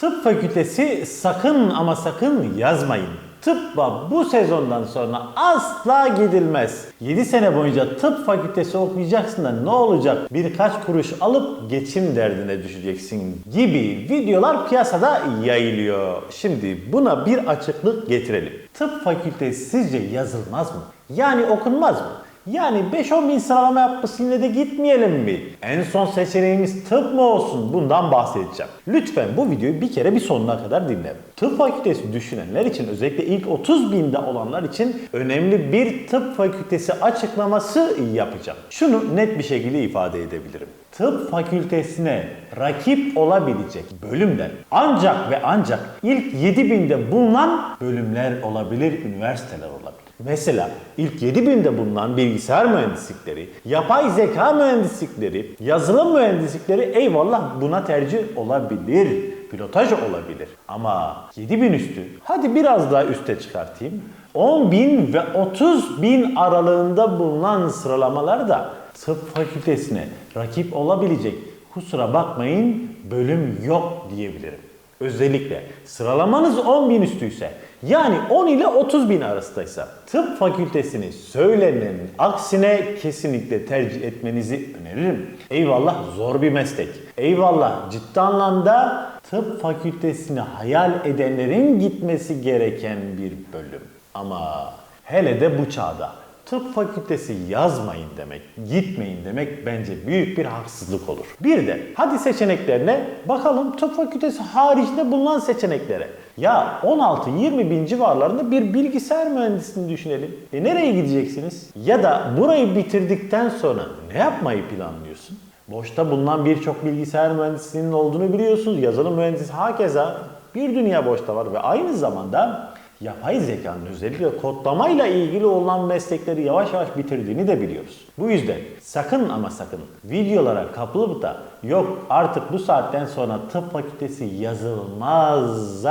Tıp fakültesi sakın ama sakın yazmayın. Tıbba bu sezondan sonra asla gidilmez. 7 sene boyunca tıp fakültesi okuyacaksın da ne olacak? Birkaç kuruş alıp geçim derdine düşeceksin gibi videolar piyasada yayılıyor. Şimdi buna bir açıklık getirelim. Tıp fakültesi sizce yazılmaz mı? Yani okunmaz mı? Yani 5-10 bin sıralama yapmışsın yine de gitmeyelim mi? En son seçeneğimiz tıp mı olsun? Bundan bahsedeceğim. Lütfen bu videoyu bir kere bir sonuna kadar dinle. Tıp fakültesi düşünenler için özellikle ilk 30 binde olanlar için önemli bir tıp fakültesi açıklaması yapacağım. Şunu net bir şekilde ifade edebilirim. Tıp fakültesine rakip olabilecek bölümler ancak ve ancak ilk 7000'de bulunan bölümler olabilir, üniversiteler olabilir. Mesela ilk 7000'de bulunan bilgisayar mühendislikleri, yapay zeka mühendislikleri, yazılım mühendislikleri eyvallah buna tercih olabilir. Pilotaj olabilir. Ama 7000 üstü, hadi biraz daha üste çıkartayım. 10 bin ve 30 bin aralığında bulunan sıralamalar da tıp fakültesine rakip olabilecek kusura bakmayın bölüm yok diyebilirim. Özellikle sıralamanız 10 bin üstüyse yani 10 ile 30 bin arasındaysa tıp fakültesini söylenenin aksine kesinlikle tercih etmenizi öneririm. Eyvallah zor bir meslek. Eyvallah ciddi anlamda tıp fakültesini hayal edenlerin gitmesi gereken bir bölüm. Ama hele de bu çağda tıp fakültesi yazmayın demek, gitmeyin demek bence büyük bir haksızlık olur. Bir de hadi seçeneklerine bakalım tıp fakültesi haricinde bulunan seçeneklere. Ya 16-20 bin civarlarında bir bilgisayar mühendisliğini düşünelim. E nereye gideceksiniz? Ya da burayı bitirdikten sonra ne yapmayı planlıyorsun? Boşta bulunan birçok bilgisayar mühendisliğinin olduğunu biliyorsunuz. Yazılım mühendisi hakeza bir dünya boşta var ve aynı zamanda yapay zekanın özellikle kodlamayla ilgili olan meslekleri yavaş yavaş bitirdiğini de biliyoruz. Bu yüzden sakın ama sakın videolara kapılıp da yok artık bu saatten sonra tıp fakültesi yazılmaz'a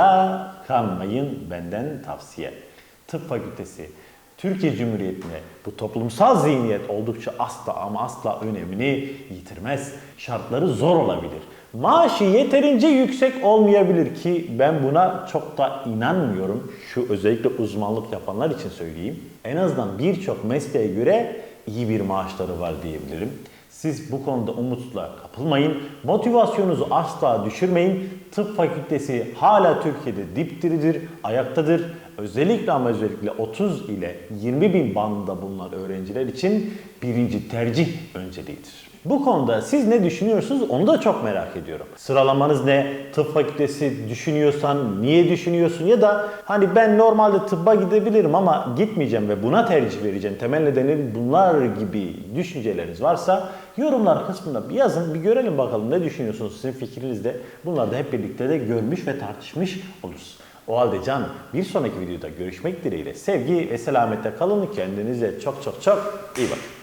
kanmayın benden tavsiye. Tıp fakültesi Türkiye Cumhuriyeti'ne bu toplumsal zihniyet oldukça asla ama asla önemini yitirmez. Şartları zor olabilir. Maaşı yeterince yüksek olmayabilir ki ben buna çok da inanmıyorum. Şu özellikle uzmanlık yapanlar için söyleyeyim. En azından birçok mesleğe göre iyi bir maaşları var diyebilirim. Siz bu konuda umutla kapılmayın. Motivasyonunuzu asla düşürmeyin. Tıp fakültesi hala Türkiye'de dipdiridir, ayaktadır. Özellikle ama özellikle 30 ile 20 bin bandında bulunan öğrenciler için birinci tercih önceliğidir. Bu konuda siz ne düşünüyorsunuz onu da çok merak ediyorum. Sıralamanız ne? Tıp fakültesi düşünüyorsan niye düşünüyorsun? Ya da hani ben normalde tıbba gidebilirim ama gitmeyeceğim ve buna tercih vereceğim. Temel nedeni bunlar gibi düşünceleriniz varsa yorumlar kısmında bir yazın bir görelim bakalım ne düşünüyorsunuz sizin fikrinizde. Bunları da hep birlikte de görmüş ve tartışmış oluruz. O halde can bir sonraki videoda görüşmek dileğiyle sevgi ve selamette kalın. Kendinize çok çok çok iyi bakın.